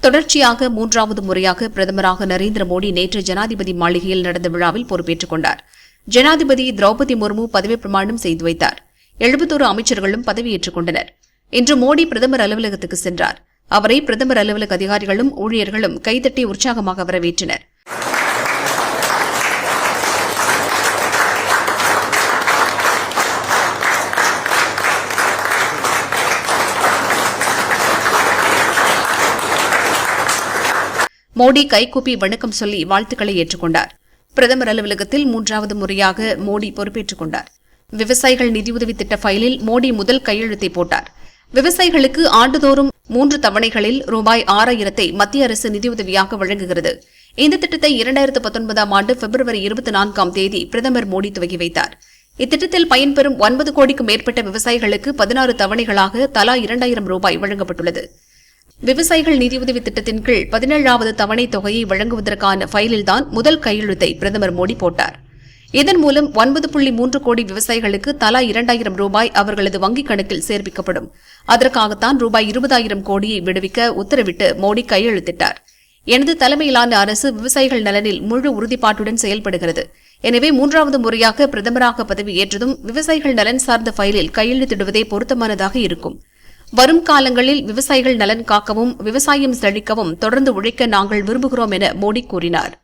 தொடர்ச்சியாக மூன்றாவது முறையாக பிரதமராக நரேந்திர மோடி நேற்று ஜனாதிபதி மாளிகையில் நடந்த விழாவில் பொறுப்பேற்றுக் கொண்டார். ஜனாதிபதி திரௌபதி முர்மு பதவி பிரமாணம் செய்து வைத்தார். எழுபத்தோரு அமைச்சர்களும் பதவியேற்றுக் கொண்டனர். இன்று மோடி பிரதமர் அலுவலகத்துக்கு சென்றார். அவரை பிரதமர் அலுவலக அதிகாரிகளும் ஊழியர்களும் கைதட்டி உற்சாகமாக வரவேற்றனர். மோடி கைகூப்பி வணக்கம் சொல்லி வாழ்த்துக்களை ஏற்றுக்கொண்டார். பிரதமர் அலுவலகத்தில் மூன்றாவது முறையாக மோடி பொறுப்பேற்றுக் கொண்டார். விவசாயிகள் நிதியுதவி திட்ட ஃபைலில் மோடி முதல் கையெழுத்தை போட்டார். விவசாயிகளுக்கு ஆண்டுதோறும் மூன்று தவணைகளில் ரூபாய் ஆறாயிரத்தை மத்திய அரசு நிதியுதவியாக வழங்குகிறது. இந்த திட்டத்தை இரண்டாயிரத்து பத்தொன்பதாம் ஆண்டு பிப்ரவரி இருபத்தி நான்காம் தேதி பிரதமர் மோடி துவக்கி வைத்தார். இத்திட்டத்தில் பயன்பெறும் ஒன்பது கோடிக்கும் மேற்பட்ட விவசாயிகளுக்கு பதினாறு தவணைகளாக தலா இரண்டாயிரம் ரூபாய் வழங்கப்பட்டுள்ளது. விவசாயிகள் நிதியுதவி திட்டத்தின் கீழ் பதினேழாவது தவணை தொகையை வழங்குவதற்கான ஃபைலில்தான் முதல் கையெழுத்தை பிரதமர் மோடி போட்டார். இதன் மூலம் ஒன்பது புள்ளி மூன்று கோடி விவசாயிகளுக்கு தலா இரண்டாயிரம் ரூபாய் அவர்களது வங்கிக் கணக்கில் சேர்ப்பிக்கப்படும். அதற்காகத்தான் ரூபாய் இருபதாயிரம் கோடியை விடுவிக்க உத்தரவிட்டு மோடி கையெழுத்திட்டார். எனது தலைமையிலான அரசு விவசாயிகள் நலனில் முழு உறுதிப்பாட்டுடன் செயல்படுகிறது. எனவே மூன்றாவது முறையாக பிரதமராக பதவியேற்றதும் விவசாயிகள் நலன் சார்ந்த ஃபைலில் கையெழுத்திடுவதே பொருத்தமானதாக இருக்கும். வரும் காலங்களில் விவசாயிகள் நலன் காக்கவும் விவசாயம் செழிக்கவும் தொடர்ந்து உழைக்க நாங்கள் விரும்புகிறோம் என மோடி கூறினார்.